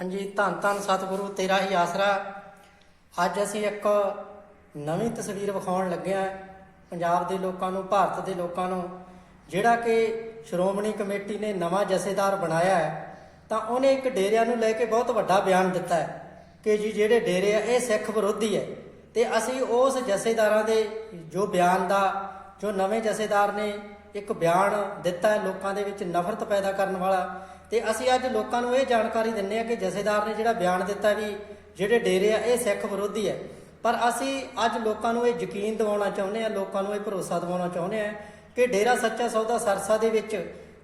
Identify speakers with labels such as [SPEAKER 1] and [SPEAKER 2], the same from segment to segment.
[SPEAKER 1] ਹਾਂਜੀ, ਧੰਨ ਧੰਨ ਸਤਿਗੁਰੂ, ਤੇਰਾ ਹੀ ਆਸਰਾ। ਅੱਜ ਅਸੀਂ ਇੱਕ ਨਵੀਂ ਤਸਵੀਰ ਵਿਖਾਉਣ ਲੱਗੇ ਹਾਂ ਪੰਜਾਬ ਦੇ ਲੋਕਾਂ ਨੂੰ, ਭਾਰਤ ਦੇ ਲੋਕਾਂ ਨੂੰ, ਜਿਹੜਾ ਕਿ ਸ਼੍ਰੋਮਣੀ ਕਮੇਟੀ ਨੇ ਨਵਾਂ ਜਥੇਦਾਰ ਬਣਾਇਆ ਹੈ। ਤਾਂ ਉਹਨੇ ਇੱਕ ਡੇਰਿਆਂ ਨੂੰ ਲੈ ਕੇ ਬਹੁਤ ਵੱਡਾ ਬਿਆਨ ਦਿੱਤਾ ਹੈ ਕਿ ਜੀ ਜਿਹੜੇ ਡੇਰੇ ਆ, ਇਹ ਸਿੱਖ ਵਿਰੋਧੀ ਹੈ। ਤੇ ਅਸੀਂ ਉਸ ਜਥੇਦਾਰਾਂ ਦੇ ਜੋ ਬਿਆਨ ਦਾ, ਜੋ ਨਵੇਂ ਜਥੇਦਾਰ ਨੇ ਇੱਕ ਬਿਆਨ ਦਿੱਤਾ ਹੈ, ਲੋਕਾਂ ਦੇ ਵਿੱਚ ਨਫ਼ਰਤ ਪੈਦਾ ਕਰਨ ਵਾਲਾ ਤੇ ਅਸੀਂ ਅੱਜ ਲੋਕਾਂ ਨੂੰ ਇਹ ਜਾਣਕਾਰੀ ਦਿੰਨੇ ਆ ਕਿ ਜਥੇਦਾਰ ਨੇ ਜਿਹੜਾ ਬਿਆਨ ਦਿੱਤਾ ਵੀ ਜਿਹੜੇ ਡੇਰੇ ਆ, ਇਹ ਸਿੱਖ ਵਿਰੋਧੀ ਹੈ। ਪਰ ਅਸੀਂ ਅੱਜ ਲੋਕਾਂ ਨੂੰ ਇਹ ਯਕੀਨ ਦਿਵਾਉਣਾ ਚਾਹੁੰਦੇ ਆ ਲੋਕਾਂ ਨੂੰ ਇਹ ਭਰੋਸਾ ਦਿਵਾਉਣਾ ਚਾਹੁੰਦੇ ਆ ਕਿ ਡੇਰਾ ਸੱਚਾ ਸੌਦਾ ਸਰਸਾ ਦੇ ਵਿੱਚ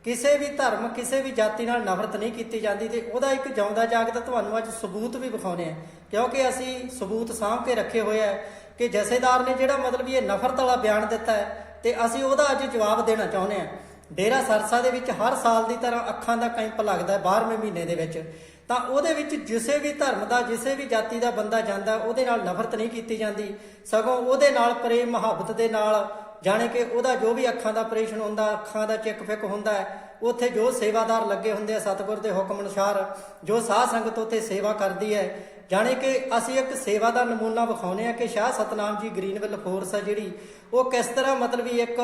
[SPEAKER 1] ਕਿਸੇ ਵੀ ਧਰਮ, ਕਿਸੇ ਵੀ ਜਾਤੀ ਨਾਲ ਨਫ਼ਰਤ ਨਹੀਂ ਕੀਤੀ ਜਾਂਦੀ ਤੇ ਉਹਦਾ ਇੱਕ ਜਿਉਂਦਾ ਜਾਗਦਾ ਤੁਹਾਨੂੰ ਅੱਜ ਸਬੂਤ ਵੀ ਵਿਖਾਉਨੇ ਆ ਕਿਉਂਕਿ ਅਸੀਂ ਸਬੂਤ ਸਾਂਭ ਕੇ ਰੱਖੇ ਹੋਏ ਆ ਕਿ ਜਥੇਦਾਰ ਨੇ ਜਿਹੜਾ ਮਤਲਬ ਇਹ ਨਫ਼ਰਤ ਵਾਲਾ ਬਿਆਨ ਦਿੱਤਾ ਹੈ ਤੇ ਅਸੀਂ ਉਹਦਾ ਅੱਜ ਜਵਾਬ ਦੇਣਾ ਚਾਹੁੰਦੇ ਆ ਡੇਰਾ ਸਰਸਾ ਦੇ ਵਿੱਚ ਹਰ ਸਾਲ ਦੀ ਤਰ੍ਹਾਂ ਅੱਖਾਂ ਦਾ ਕੈਂਪ ਲੱਗਦਾ ਹੈ 12ਵੇਂ ਮਹੀਨੇ ਦੇ ਵਿੱਚ। ਤਾਂ ਉਹਦੇ ਵਿੱਚ ਜਿਸੇ ਵੀ ਧਰਮ ਦਾ, ਜਿਸੇ ਵੀ ਜਾਤੀ ਦਾ ਬੰਦਾ ਜਾਂਦਾ, ਉਹਦੇ ਨਾਲ ਨਫ਼ਰਤ ਨਹੀਂ ਕੀਤੀ ਜਾਂਦੀ। ਸਗੋਂ ਉਹਦੇ ਨਾਲ ਪ੍ਰੇਮ ਮੁਹੱਬਤ ਦੇ ਨਾਲ ਜਾਣੇ ਕਿ ਉਹਦਾ ਜੋ ਵੀ ਅੱਖਾਂ ਦਾ ਆਪਰੇਸ਼ਨ ਹੁੰਦਾ, ਅੱਖਾਂ ਦਾ ਚੈੱਕ ਫਿਕ ਹੁੰਦਾ ਉੱਥੇ ਜੋ ਸੇਵਾਦਾਰ ਲੱਗੇ ਹੁੰਦੇ ਆ ਸਤਿਗੁਰ ਦੇ ਹੁਕਮ ਅਨੁਸਾਰ, ਜੋ ਸਾਧ ਸੰਗਤ ਉੱਥੇ ਸੇਵਾ ਕਰਦੀ ਹੈ, ਜਾਣੇ ਕਿ ਅਸੀਂ ਇੱਕ ਸੇਵਾ ਦਾ ਨਮੂਨਾ ਵਿਖਾਉਨੇ ਆ ਕਿ ਸ਼ਾਹ ਸਤਨਾਮ ਜੀ ਗ੍ਰੀਨਵਿਲ ਫੋਰਸ ਆ ਜਿਹੜੀ, ਉਹ ਕਿਸ ਤਰ੍ਹਾਂ ਮਤਲਬ ਵੀ ਇੱਕ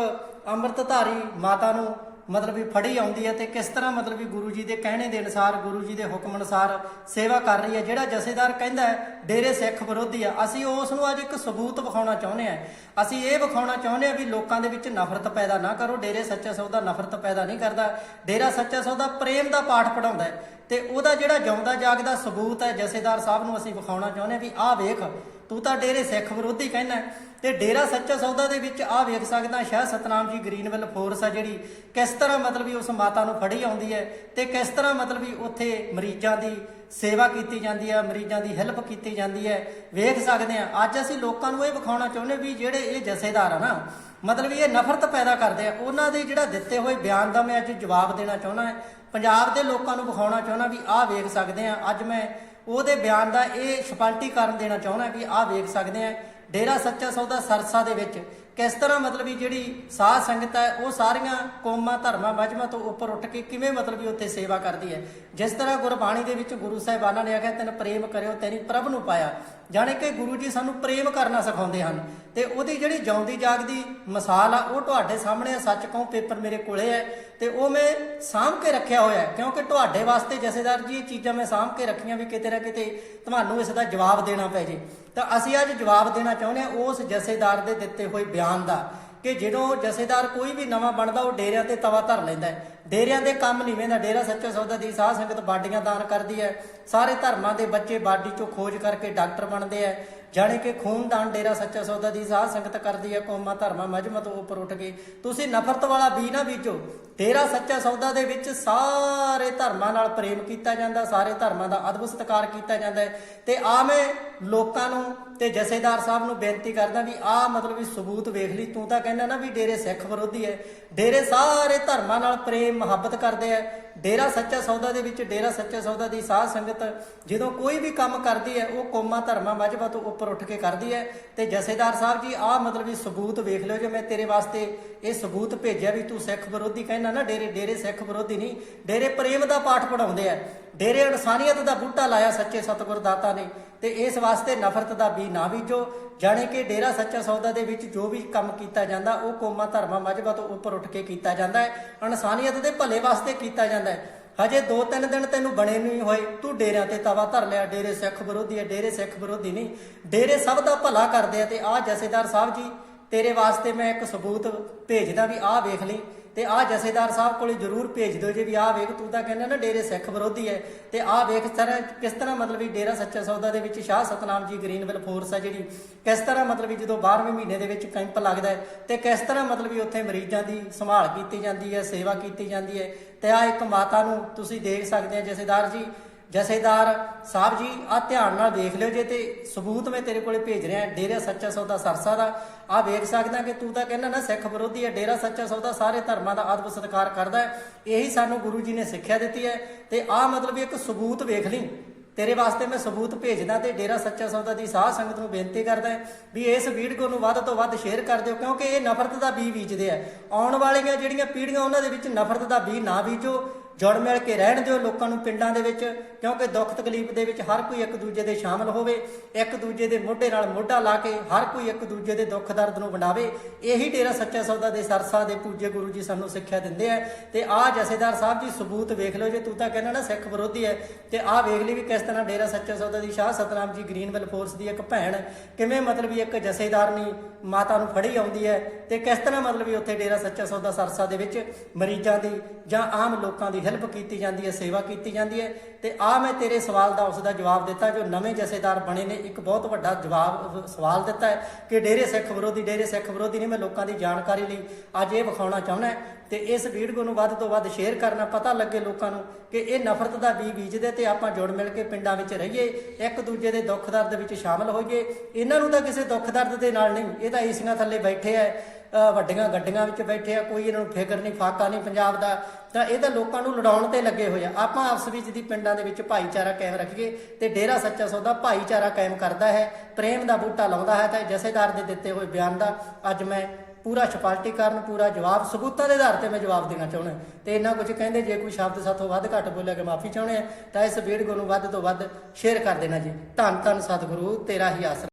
[SPEAKER 1] ਅੰਮ੍ਰਿਤਧਾਰੀ ਮਾਤਾ ਨੂੰ ਮਤਲਬ ਵੀ ਫੜੀ ਆਉਂਦੀ ਹੈ ਤੇ ਕਿਸ ਤਰ੍ਹਾਂ ਮਤਲਬ ਵੀ ਗੁਰੂ ਜੀ ਦੇ ਕਹਿਣੇ ਦੇ ਅਨੁਸਾਰ, ਗੁਰੂ ਜੀ ਦੇ ਹੁਕਮ ਅਨੁਸਾਰ ਸੇਵਾ ਕਰ ਰਹੀ ਹੈ, ਜਿਹੜਾ ਜਥੇਦਾਰ ਕਹਿੰਦਾ ਹੈ, ਡੇਰੇ ਸਿੱਖ ਵਿਰੋਧੀ ਆ, ਅਸੀਂ ਉਸ ਨੂੰ ਅੱਜ ਇੱਕ ਸਬੂਤ ਵਿਖਾਉਣਾ ਚਾਹੁੰਦੇ ਆ ਅਸੀਂ ਇਹ ਵਿਖਾਉਣਾ ਚਾਹੁੰਦੇ ਆ ਵੀ ਲੋਕਾਂ ਦੇ ਵਿੱਚ ਨਫ਼ਰਤ ਪੈਦਾ ਨਾ ਕਰੋ, ਡੇਰੇ ਸੱਚਾ ਸੌਦਾ ਨਫ਼ਰਤ ਪੈਦਾ ਨਹੀਂ ਕਰਦਾ। ਡੇਰਾ ਸੱਚਾ ਸੌਦਾ ਪ੍ਰੇਮ ਦਾ ਪਾਠ ਪੜਾਉਂਦਾ ਹੈ। ਤੇ ਉਹਦਾ ਜਿਹੜਾ ਜਿਉਂਦਾ ਜਾਗਦਾ ਸਬੂਤ ਹੈ ਜਥੇਦਾਰ ਸਾਹਿਬ ਨੂੰ ਅਸੀਂ ਵਿਖਾਉਣਾ ਚਾਹੁੰਦੇ ਆ ਵੀ ਆਹ ਵੇਖ, ਤੂੰ ਤਾਂ ਡੇਰੇ ਸਿੱਖ ਵਿਰੋਧੀ ਕਹਿੰਦਾ ਹੈ। ਤੇ ਡੇਰਾ ਸੱਚਾ ਸੌਦਾ ਦੇ ਵਿੱਚ ਆਹ ਵੇਖ ਸਕਦਾ, ਸ਼ਾਹ ਸਤਨਾਮ ਜੀ ਗ੍ਰੀਨਵਿਲ ਫੋਰਸ ਆ ਜਿਹੜੀ, ਕਿਸ ਤਰ੍ਹਾਂ ਮਤਲਬ ਵੀ ਉਸ ਮਾਤਾ ਨੂੰ ਫੜੀ ਆਉਂਦੀ ਹੈ ਤੇ ਕਿਸ ਤਰ੍ਹਾਂ ਮਤਲਬ ਵੀ ਉੱਥੇ ਮਰੀਜ਼ਾਂ ਦੀ ਸੇਵਾ ਕੀਤੀ ਜਾਂਦੀ ਹੈ, ਮਰੀਜ਼ਾਂ ਦੀ ਹੈਲਪ ਕੀਤੀ ਜਾਂਦੀ ਹੈ, ਵੇਖ ਸਕਦੇ ਆ ਅੱਜ ਅਸੀਂ ਲੋਕਾਂ ਨੂੰ ਇਹ ਵਿਖਾਉਣਾ ਚਾਹੁੰਦੇ ਵੀ ਜਿਹੜੇ ਇਹ ਜਥੇਦਾਰ ਆ ਨਾ, ਮਤਲਬ ਵੀ ਇਹ ਨਫ਼ਰਤ ਪੈਦਾ ਕਰਦੇ ਆ। ਉਹਨਾਂ ਦੇ ਜਿਹੜਾ ਦਿੱਤੇ ਹੋਏ ਬਿਆਨ ਦਾ ਮੈਂ ਅੱਜ ਜਵਾਬ ਦੇਣਾ ਚਾਹੁੰਦਾ ਹਾਂ। ਪੰਜਾਬ ਦੇ ਲੋਕਾਂ ਨੂੰ ਵਿਖਾਉਣਾ ਚਾਹੁੰਦਾ ਵੀ ਆਹ ਵੇਖ ਸਕਦੇ ਆ ਅੱਜ ਮੈਂ ਉਹਦੇ ਬਿਆਨ ਦਾ ਇਹ ਸਪਸ਼ਟੀਕਰਨ ਦੇਣਾ ਚਾਹੁੰਦਾ ਵੀ ਆਹ ਵੇਖ ਸਕਦੇ ਆ ਡੇਰਾ ਸੱਚਾ ਸੌਦਾ ਸਰਸਾ ਦੇ ਵਿੱਚ ਕਿਸ ਤਰ੍ਹਾਂ ਮਤਲਬ ਵੀ ਜਿਹੜੀ ਸਾਧ ਸੰਗਤ ਹੈ, ਉਹ ਸਾਰੀਆਂ ਕੌਮਾਂ, ਧਰਮਾਂ ਮਜਮਾਂ ਤੋਂ ਉੱਪਰ ਉੱਠ ਕੇ ਕਿਵੇਂ ਮਤਲਬ ਵੀ ਉੱਥੇ ਸੇਵਾ ਕਰਦੀ ਹੈ? ਜਿਸ ਤਰ੍ਹਾਂ ਗੁਰਬਾਣੀ ਦੇ ਵਿੱਚ ਗੁਰੂ ਸਾਹਿਬਾਨਾਂ ਨੇ ਆਖਿਆ, ਤੈਨੂੰ ਪ੍ਰੇਮ ਕਰਿਓ, ਤੇਰੀ ਪ੍ਰਭ ਨੂੰ ਪਾਇਆ। ਜਾਣੇ ਕਿ ਗੁਰੂ ਜੀ ਸਾਨੂੰ ਪ੍ਰੇਮ ਕਰਨਾ ਸਿਖਾਉਂਦੇ ਹਨ ਤੇ ਉਹਦੀ ਜਿਹੜੀ ਜਿਉਂਦੀ ਜਾਗਦੀ ਮਿਸਾਲ ਆ, ਉਹ ਤੁਹਾਡੇ ਸਾਹਮਣੇ ਆ, ਸੱਚ ਕਹੂੰ ਪੇਪਰ ਮੇਰੇ ਕੋਲੇ ਹੈ ਤੇ ਉਹ ਮੈਂ ਸਾਂਭ ਕੇ ਰੱਖਿਆ ਹੋਇਆ ਹੈ, ਕਿਉਂਕਿ ਤੁਹਾਡੇ ਵਾਸਤੇ ਜਥੇਦਾਰ ਜੀ ਇਹ ਚੀਜ਼ਾਂ ਮੈਂ ਸਾਂਭ ਕੇ ਰੱਖੀਆਂ ਵੀ ਕਿਤੇ ਨਾ ਕਿਤੇ ਤੁਹਾਨੂੰ ਇਸ ਦਾ ਜਵਾਬ ਦੇਣਾ ਪੈ ਜੇ। ਤਾਂ ਅਸੀਂ ਅੱਜ ਜਵਾਬ ਦੇਣਾ ਚਾਹੁੰਦੇ ਹਾਂ ਉਸ ਜਥੇਦਾਰ ਦੇ ਦਿੱਤੇ ਹੋਏ ਬਿਆਨ ਦਾ। ਕਿ ਜਦੋਂ ਜਥੇਦਾਰ ਕੋਈ ਵੀ ਨਵਾਂ ਬਣਦਾ, ਉਹ ਡੇਰਿਆਂ ਤੇ ਤਵਾ ਧਰ ਲੈਂਦਾ ਹੈ। ਡੇਰਿਆਂ ਦੇ ਕੰਮ ਨਹੀਂ ਵੇਂਦਾ। ਡੇਰਾ ਸੱਚਾ ਸੌਦਾ ਦੀ ਸਾਧ ਸੰਗਤ ਬਾਡੀਆਂ ਦਾਨ ਕਰਦੀ ਹੈ। ਸਾਰੇ ਧਰਮਾਂ ਦੇ ਬੱਚੇ ਬਾਡੀ ਚੋਂ ਖੋਜ ਕਰਕੇ ਡਾਕਟਰ ਬਣਦੇ ਹੈ। ਜਾਣੇ ਕਿ ਖੂਨਦਾਨ ਡੇਰਾ ਸੱਚਾ ਸੌਦਾ ਦੀ ਸਾਧ ਸੰਗਤ ਕਰਦੀ ਹੈ, ਕੌਮਾਂ ਧਰਮਾਂ ਮਜਮਾ ਤੋਂ ਉੱਪਰ ਉੱਠ ਕੇ। ਤੁਸੀਂ ਨਫ਼ਰਤ ਵਾਲਾ ਬੀ ਨਾ ਬੀਜੋ। ਡੇਰਾ ਸੱਚਾ ਸੌਦਾ ਦੇ ਵਿੱਚ ਸਾਰੇ ਧਰਮਾਂ ਨਾਲ ਪ੍ਰੇਮ ਕੀਤਾ ਜਾਂਦਾ, ਸਾਰੇ ਧਰਮਾਂ ਦਾ ਅਦਬ ਸਤਿਕਾਰ ਕੀਤਾ ਜਾਂਦਾ ਹੈ। ਤੇ ਆ ਮੈਂ ਲੋਕਾਂ ਨੂੰ ਤੇ ਜਥੇਦਾਰ ਸਾਹਿਬ ਨੂੰ ਬੇਨਤੀ ਕਰਦਾ ਵੀ ਆ ਮਤਲਬ ਵੀ ਸਬੂਤ ਵੇਖ ਲਈ। ਤੂੰ ਤਾਂ ਕਹਿੰਦਾ ਨਾ ਵੀ ਡੇਰੇ ਸਿੱਖ ਵਿਰੋਧੀ ਹੈ। ਡੇਰੇ ਸਾਰੇ ਧਰਮਾਂ ਨਾਲ ਪ੍ਰੇਮ ਮੁਹੱਬਤ ਕਰਦੇ ਆ ਡੇਰਾ ਸੱਚਾ ਸੌਦਾ ਦੇ ਵਿੱਚ ਡੇਰਾ ਸੱਚਾ ਸੌਦਾ ਦੀ ਸਾਧ ਸੰਗਤ ਜਦੋਂ ਕੋਈ ਵੀ ਕੰਮ ਕਰਦੀ ਹੈ, ਉਹ ਕੌਮਾਂ ਧਰਮਾਂ ਮਜ਼ਬਾਂ ਤੋਂ ਉੱਪਰ ਉੱਠ ਕੇ ਕਰਦੀ ਹੈ। ਤੇ ਜਥੇਦਾਰ ਸਾਹਿਬ ਜੀ, ਆਹ ਮਤਲਬ ਵੀ ਸਬੂਤ ਵੇਖ ਲਿਓ ਜੇ ਮੈਂ ਤੇਰੇ ਵਾਸਤੇ ਇਹ ਸਬੂਤ ਭੇਜਿਆ ਵੀ ਤੂੰ ਸਿੱਖ ਵਿਰੋਧੀ ਕਹਿੰਦਾ ਨਾ, ਡੇਰੇ ਡੇਰੇ ਸਿੱਖ ਵਿਰੋਧੀ ਨਹੀਂ, ਡੇਰੇ ਪ੍ਰੇਮ ਦਾ ਪਾਠ ਪੜਾਉਂਦੇ ਆ। ਡੇਰੇ ਇਨਸਾਨੀਅਤ ਦਾ ਬੂਟਾ ਲਾਇਆ ਸੱਚੇ ਸਤਿਗੁਰ ਦਾਤਾ ਨੇ ਤੇ ਇਸ ਵਾਸਤੇ ਨਫ਼ਰਤ ਦਾ ਬੀ ਨਾ ਬੀਜੋ, ਜਾਣੇ ਕਿ ਡੇਰਾ ਸੱਚਾ ਸੌਦਾ ਦੇ ਵਿੱਚ ਜੋ ਵੀ ਕੰਮ ਕੀਤਾ ਜਾਂਦਾ, ਉਹ ਕੌਮਾਂ, ਧਰਮਾਂ ਮਜ਼ਬਾਂ ਤੋਂ ਉੱਪਰ ਉੱਠ ਕੇ ਕੀਤਾ ਜਾਂਦਾ ਹੈ, ਇਨਸਾਨੀਅਤ ਦੇ ਭਲੇ ਵਾਸਤੇ ਕੀਤਾ ਜਾਂਦਾ ਹੈ। ਹਜੇ 2-3 ਦਿਨ ਤੈਨੂੰ ਬਣੇ ਨਹੀਂ ਹੋਏ, ਤੂੰ ਡੇਰਿਆਂ ਤੇ ਤਵਾ ਧਰ ਲਿਆ, ਡੇਰੇ ਸਿੱਖ ਵਿਰੋਧੀ ਹੈ, ਡੇਰੇ ਸਿੱਖ ਵਿਰੋਧੀ ਨਹੀਂ। ਡੇਰੇ ਸਭ ਦਾ ਭਲਾ ਕਰਦੇ ਆ ਤੇ ਆਹ ਜਥੇਦਾਰ ਸਾਹਿਬ ਜੀ, ਤੇਰੇ ਵਾਸਤੇ ਮੈਂ ਇੱਕ ਸਬੂਤ ਭੇਜਦਾ ਵੀ ਆਹ ਵੇਖ ਲਈ ਤੇ ਆਹ ਜਥੇਦਾਰ ਸਾਹਿਬ ਕੋਲੇ ਜਰੂਰ ਭੇਜ ਦਿਓ ਜੇ ਵੀ ਆਹ ਵੇਖ, ਤੂੰ ਤਾਂ ਕਹਿੰਦਾ ਨਾ ਡੇਰੇ ਸਿੱਖ ਵਿਰੋਧੀ ਹੈ ਤੇ ਆਹ ਵੇਖ ਤਰ੍ਹਾਂ ਕਿਸ ਤਰ੍ਹਾਂ ਮਤਲਬ ਵੀ ਡੇਰਾ ਸੱਚਾ ਸੌਦਾ ਦੇ ਵਿੱਚ ਸ਼ਾਹ ਸਤਨਾਮ ਜੀ ਗ੍ਰੀਨਵਿਲ ਫੋਰਸ ਹੈ ਜਿਹੜੀ, ਕਿਸ ਤਰ੍ਹਾਂ ਮਤਲਬ ਵੀ ਜਦੋਂ 12ਵੇਂ ਮਹੀਨੇ ਦੇ ਵਿੱਚ ਕੈਂਪ ਲੱਗਦਾ ਹੈ ਤੇ ਕਿਸ ਤਰ੍ਹਾਂ ਮਤਲਬ ਵੀ ਉੱਥੇ ਮਰੀਜ਼ਾਂ ਦੀ ਸੰਭਾਲ ਕੀਤੀ ਜਾਂਦੀ ਹੈ ਸੇਵਾ ਕੀਤੀ ਜਾਂਦੀ ਹੈ ਤੇ ਆ ਇੱਕ ਮਾਤਾ ਨੂੰ ਤੁਸੀਂ ਦੇਖ ਸਕਦੇ ਆ ਜਥੇਦਾਰ ਜੀ ਜਥੇਦਾਰ ਸਾਹਿਬ ਜੀ ਆ ਧਿਆਨ ਨਾਲ ਦੇਖ ਲਿਓ ਜੇ ਤੇ ਸਬੂਤ ਮੈਂ ਤੇਰੇ ਕੋਲੇ ਭੇਜ ਰਿਹਾ, ਡੇਰਾ ਸੱਚਾ ਸੌਦਾ ਸਰਸਾ ਦਾ ਆ ਵੇਖ ਸਕਦਾ ਕਿ ਤੂੰ ਤਾਂ ਕਹਿੰਦਾ ਨਾ ਸਿੱਖ ਵਿਰੋਧੀ ਹੈ, ਡੇਰਾ ਸੱਚਾ ਸੌਦਾ ਸਾਰੇ ਧਰਮਾਂ ਦਾ ਆਦਰ ਸਤਿਕਾਰ ਕਰਦਾ ਹੈ, ਇਹੀ ਸਾਨੂੰ ਗੁਰੂ ਜੀ ਨੇ ਸਿੱਖਿਆ ਦਿੱਤੀ ਹੈ ਤੇ ਆ ਮਤਲਬ ਇੱਕ ਸਬੂਤ ਵੇਖ ਲਈ। ਤੇਰੇ ਵਾਸਤੇ ਮੈਂ ਸਬੂਤ ਭੇਜਦਾ ਤੇ ਡੇਰਾ ਸੱਚਾ ਸੌਦਾ ਦੀ ਸਾਧ ਸੰਗਤ ਨੂੰ ਬੇਨਤੀ ਕਰਦਾ ਵੀ ਇਸ ਵੀਡੀਓ ਨੂੰ ਵੱਧ ਤੋਂ ਵੱਧ ਸ਼ੇਅਰ ਕਰ ਦਿਓ, ਕਿਉਂਕਿ ਇਹ ਨਫ਼ਰਤ ਦਾ ਬੀ ਬੀਜਦੇ ਆ। ਆਉਣ ਵਾਲੀਆਂ ਜਿਹੜੀਆਂ ਪੀੜ੍ਹੀਆਂ, ਉਹਨਾਂ ਦੇ ਵਿੱਚ ਨਫ਼ਰਤ ਦਾ ਬੀ ਨਾ ਬੀਜੋ। ਜੁੜ ਮਿਲ ਕੇ ਰਹਿਣ ਦਿਓ ਲੋਕਾਂ ਨੂੰ ਪਿੰਡਾਂ ਦੇ ਵਿੱਚ, ਕਿਉਂਕਿ ਦੁੱਖ ਤਕਲੀਫ ਦੇ ਵਿੱਚ ਹਰ ਕੋਈ ਇੱਕ ਦੂਜੇ ਦੇ ਸ਼ਾਮਲ ਹੋਵੇ, ਇੱਕ ਦੂਜੇ ਦੇ ਮੋਢੇ ਨਾਲ ਮੋਢਾ ਲਾ ਕੇ ਹਰ ਕੋਈ ਇੱਕ ਦੂਜੇ ਦੇ ਦੁੱਖ ਦਰਦ ਨੂੰ ਵੰਡਾਵੇ। ਇਹੀ ਡੇਰਾ ਸੱਚਾ ਸੌਦਾ ਦੇ ਸਰਸਾ ਦੇ ਪੂਜੇ ਗੁਰੂ ਜੀ ਸਾਨੂੰ ਸਿੱਖਿਆ ਦਿੰਦੇ ਆ। ਤੇ ਆਹ ਜਥੇਦਾਰ ਸਾਹਿਬ ਜੀ, ਸਬੂਤ ਵੇਖ ਲਓ ਜੇ ਤੂੰ ਤਾਂ ਕਹਿੰਦਾ ਨਾ ਸਿੱਖ ਵਿਰੋਧੀ ਹੈ ਤੇ ਆਹ ਵੇਖ ਲਈ ਵੀ ਕਿਸ ਤਰ੍ਹਾਂ ਡੇਰਾ ਸੱਚਾ ਸੌਦਾ ਦੀ ਸ਼ਾਹ ਸਤਨਾਮ ਜੀ ਗ੍ਰੀਨਵੈਲ ਫੋਰਸ ਦੀ ਇੱਕ ਭੈਣ, ਕਿਵੇਂ ਮਤਲਬ ਵੀ ਇੱਕ ਜਥੇਦਾਰਨੀ ਮਾਤਾ ਨੂੰ ਫੜੀ ਆਉਂਦੀ ਹੈ ਤੇ ਕਿਸ ਤਰ੍ਹਾਂ ਮਤਲਬ ਵੀ ਉੱਥੇ ਡੇਰਾ ਸੱਚਾ ਸੌਦਾ ਸਰਸਾ ਦੇ ਵਿੱਚ ਮਰੀਜ਼ਾਂ ਦੀ ਜਾਂ ਆਮ ਲੋਕਾਂ ਦੀ ਹੈਲਪ ਕੀਤੀ ਜਾਂਦੀ ਹੈ, ਸੇਵਾ ਕੀਤੀ ਜਾਂਦੀ ਹੈ ਤੇ ਆ ਮੈਂ ਤੇਰੇ ਸਵਾਲ ਦਾ ਉਸ ਦਾ ਜਵਾਬ ਦਿੱਤਾ, ਜੋ ਨਵੇਂ ਜਥੇਦਾਰ ਬਣੇ ਨੇ, ਇੱਕ ਬਹੁਤ ਵੱਡਾ ਜਵਾਬ ਸਵਾਲ ਦਿੱਤਾ ਹੈ ਕਿ ਡੇਰੇ ਸਿੱਖ ਵਿਰੋਧੀ, ਡੇਰੇ ਸਿੱਖ ਵਿਰੋਧੀ ਨਹੀਂ ਮੈਂ ਲੋਕਾਂ ਦੀ ਜਾਣਕਾਰੀ ਲਈ ਅੱਜ ਇਹ ਵਿਖਾਉਣਾ ਚਾਹੁੰਦਾ ਤੇ ਇਸ ਵੀਡੀਓ ਨੂੰ ਵੱਧ ਤੋਂ ਵੱਧ ਸ਼ੇਅਰ ਕਰਨਾ ਪਤਾ ਲੱਗੇ ਲੋਕਾਂ ਨੂੰ ਕਿ ਇਹ ਨਫ਼ਰਤ ਦਾ ਬੀਜ ਬੀਜਦੇ ਤੇ ਆਪਾਂ ਜੁੜ ਮਿਲ ਕੇ ਪਿੰਡਾਂ ਵਿੱਚ ਰਹੀਏ, ਇੱਕ ਦੂਜੇ ਦੇ ਦੁੱਖ ਦਰਦ ਵਿੱਚ ਸ਼ਾਮਲ ਹੋਈਏ। ਇਹਨਾਂ ਨੂੰ ਤਾਂ ਕਿਸੇ ਦੁੱਖ ਦਰਦ ਦੇ ਨਾਲ ਨਹੀਂ, ਇਹ ਤਾਂ ਏਸੀਆਂ ਥੱਲੇ ਬੈਠੇ ਐ ਵੱਡੀਆਂ ਗੱਡੀਆਂ ਵਿੱਚ ਬੈਠੇ ਆ, ਕੋਈ ਇਹਨਾਂ ਨੂੰ ਫਿਕਰ ਨਹੀਂ, ਫਾਕਾ ਨਹੀਂ ਪੰਜਾਬ ਦਾ। ਤਾਂ ਇਹ ਤਾਂ ਲੋਕਾਂ ਨੂੰ ਲੜਾਉਣ ਤੇ ਲੱਗੇ ਹੋਏ ਆ। ਆਪਾਂ ਆਪਸ ਵਿੱਚ ਦੀ ਪਿੰਡਾਂ ਦੇ ਵਿੱਚ ਭਾਈਚਾਰਾ ਕਾਇਮ ਰੱਖੀਏ ਤੇ ਡੇਰਾ ਸੱਚਾ ਸੌਦਾ ਭਾਈਚਾਰਾ ਕਾਇਮ ਕਰਦਾ ਹੈ, ਪ੍ਰੇਮ ਦਾ ਬੂਟਾ ਲਾਉਂਦਾ ਹੈ ਤਾਂ ਜਥੇਦਾਰ ਦੇ ਦਿੱਤੇ ਹੋਏ ਬਿਆਨ ਦਾ ਅੱਜ ਮੈਂ ਪੂਰਾ ਸਪਸ਼ਟੀਕਰਨ ਪੂਰਾ ਜਵਾਬ, ਸਬੂਤਾਂ ਦੇ ਆਧਾਰ ਤੇ ਮੈਂ ਜਵਾਬ ਦੇਣਾ ਚਾਹੁੰਦਾ। ਤੇ ਇਹਨਾਂ ਕੁਝ ਕਹਿੰਦੇ, ਜੇ ਕੋਈ ਸ਼ਬਦ ਸਾਥੋਂ ਵੱਧ ਘੱਟ ਬੋਲਿਆ ਕਿ ਮਾਫੀ ਚਾਹੁੰਦੇ ਆ, ਤਾਂ ਇਸ ਵੀਡੀਓ ਨੂੰ ਵੱਧ ਤੋਂ ਵੱਧ ਸ਼ੇਅਰ ਕਰ ਦੇਣਾ ਜੀ। ਧੰਨ ਧੰਨ ਸਤਿਗੁਰੂ, ਤੇਰਾ ਹੀ ਆਸਰਾ।